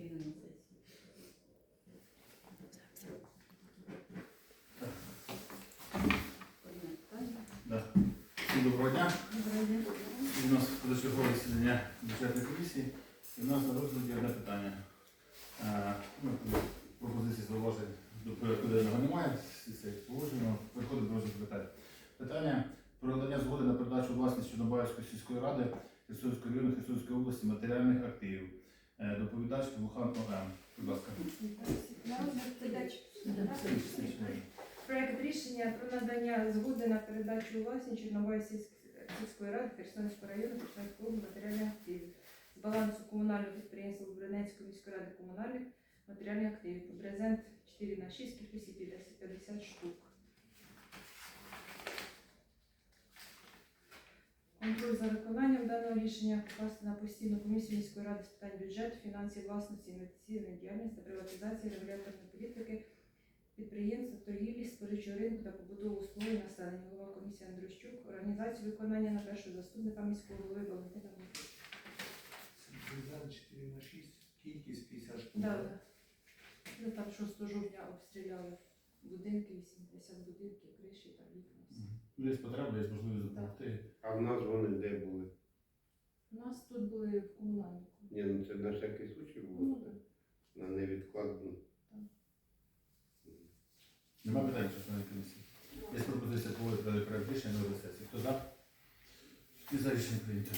На. Да. Всім доброго дня. І у нас позачергове засідання бюджетної комісії. І у нас на розгляді одне питання. Е, ну, пропозиції зауважень до порядку денного немає, всі це положено. Переходимо до розгляду питань. Питання про надання згоди на передачу власність Чорнобаївської сільської ради Херсонської району Херсонської області матеріальних активів. Е, Доповідач Вухан ОМ. Будь ласка. Проект рішення про надання згоди на передачу у власність Чорнової сільськ- сільської ради Херсонського району Херсонської області матеріальних активів з балансу комунального підприємства Бренецької міської ради комунальних матеріальних активів. Презент 4 на 6, кількості 50 50 штук. Контроль за виконанням даного рішення покласти на постійну комісію міської ради з питань бюджету, фінансів, власності, інвестиційної діяльності та приватизації регуляторної політики, підприємств, торгівлі, споживчого ринку та побудову услуги населення. Голова комісії Андрущук, організацію виконання на першого заступника міського голови Валентина. Бригада 4 на 6, кількість 50 штук. Да, да. Ну, там 6 жовтня обстріляли будинки, 80 будинків, криші та вікна. все. Є потреба, є можливість допомогти. А в нас вони де були? У нас тут були в комунальнику. Ні, ну це на всякий случай було. Ну, це? На невідкладну. Нема питань, чесної комісії. Є пропозиція погодити даний проект рішення на сесії. Хто за? Всі за рішення прийнято.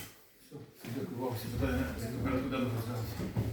Все, дякую вам, всі питання розглянути.